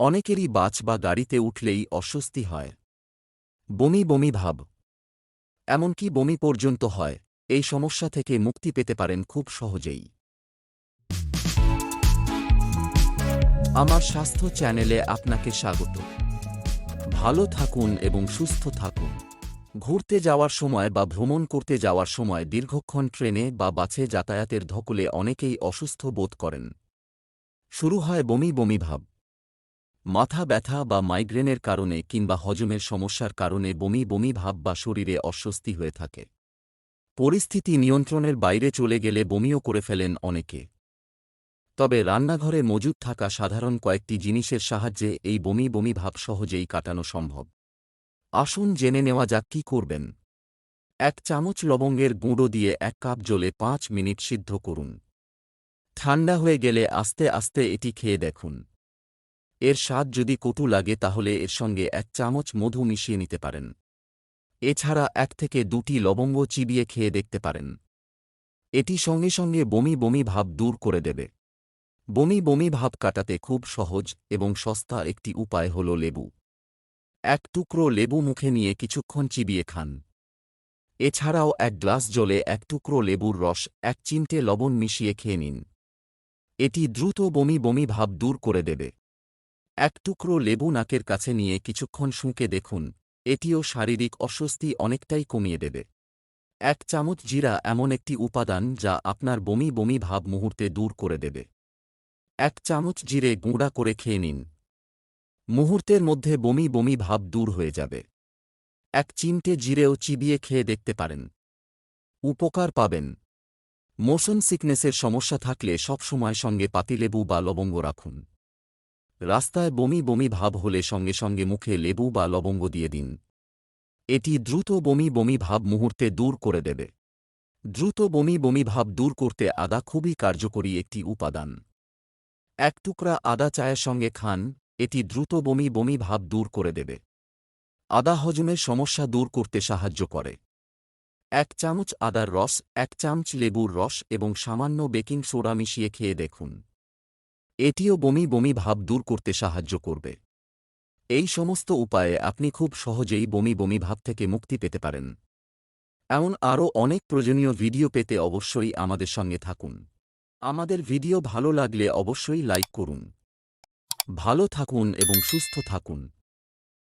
অনেকেরই বাস বা গাড়িতে উঠলেই অস্বস্তি হয়। বমি বমি ভাব। এমনকি বমি পর্যন্ত হয়, এই সমস্যা থেকে মুক্তি পেতে পারেন খুব সহজেই। আমার স্বাস্থ্য চ্যানেলে আপনাকে স্বাগত। ভালো থাকুন এবং সুস্থ থাকুন। ঘুরতে যাওয়ার সময় বা ভ্রমণ করতে যাওয়ার সময় দীর্ঘক্ষণ ট্রেনে বা বাসে যাতায়াতের ধকলে অনেকেই অসুস্থ বোধ করেন। শুরু হয় বমি বমি ভাব। মাথা ব্যথা বা মাইগ্রেনের কারণে কিংবা হজমের সমস্যার কারণে বমি বমি ভাব বা শরীরে অস্বস্তি হয়ে থাকে। পরিস্থিতি নিয়ন্ত্রণের বাইরে চলে গেলে বমিও করে ফেলেন অনেকে। তবে রান্নাঘরে মজুদ থাকা সাধারণ কয়েকটি জিনিসের সাহায্যে এই বমি বমি ভাব সহজেই কাটানো সম্ভব। আসুন জেনে নেওয়া যাক কী করবেন। এক চামচ লবঙ্গের গুঁড়ো দিয়ে এক কাপ জলে পাঁচ মিনিট সিদ্ধ করুন। ঠান্ডা হয়ে গেলে আস্তে আস্তে এটি খেয়ে দেখুন। এর স্বাদ যদি কটু লাগে তাহলে এর সঙ্গে এক চামচ মধু মিশিয়ে নিতে পারেন। এছাড়া এক থেকে দুটি লবঙ্গ চিবিয়ে খেয়ে দেখতে পারেন। এটি সঙ্গে সঙ্গে বমি বমি ভাব দূর করে দেবে। বমি বমি ভাব কাটাতে খুব সহজ এবং সস্তা একটি উপায় হল লেবু। এক টুকরো লেবু মুখে নিয়ে কিছুক্ষণ চিবিয়ে খান। এছাড়াও এক গ্লাস জলে এক টুকরো লেবুর রস, এক চিমটে লবণ মিশিয়ে খেয়ে নিন। এটি দ্রুত বমি বমি ভাব দূর করে দেবে। এক টুকরো লেবু নাকের কাছে নিয়ে কিছুক্ষণ শুঁকে দেখুন, এটিও শারীরিক অস্বস্তি অনেকটাই কমিয়ে দেবে। এক চামচ জিরা এমন একটি উপাদান যা আপনার বমি বমি ভাব মুহূর্তে দূর করে দেবে। এক চামচ জিরে গুঁড়া করে খেয়ে নিন। মুহূর্তের মধ্যে বমি বমি ভাব দূর হয়ে যাবে। এক চিমটে জিরেও চিবিয়ে খেয়ে দেখতে পারেন। উপকার পাবেন। মোশন সিকনেসের সমস্যা থাকলে সবসময় সঙ্গে পাতিলেবু বা লবঙ্গ রাখুন। রাস্তায় বমি বমি ভাব হলে সঙ্গে সঙ্গে মুখে লেবু বা লবঙ্গ দিয়ে দিন। এটি দ্রুত বমি বমি ভাব মুহূর্তে দূর করে দেবে। দ্রুত বমি বমি ভাব দূর করতে আদা খুবই কার্যকরী একটি উপাদান। এক টুকরা আদা চায়ের সঙ্গে খান, এটি দ্রুত বমি বমি ভাব দূর করে দেবে। আদা হজমের সমস্যা দূর করতে সাহায্য করে। এক চামচ আদার রস, এক চামচ লেবুর রস এবং সামান্য বেকিং সোডা মিশিয়ে খেয়ে দেখুন। এটিও বমি বমি ভাব দূর করতে সাহায্য করবে। এই সমস্ত উপায়ে আপনি খুব সহজেই বমি বমি ভাব থেকে মুক্তি পেতে পারেন। এমন আরও অনেক প্রয়োজনীয় ভিডিও পেতে অবশ্যই আমাদের সঙ্গে থাকুন। আমাদের ভিডিও ভালো লাগলে অবশ্যই লাইক করুন। ভালো থাকুন এবং সুস্থ থাকুন।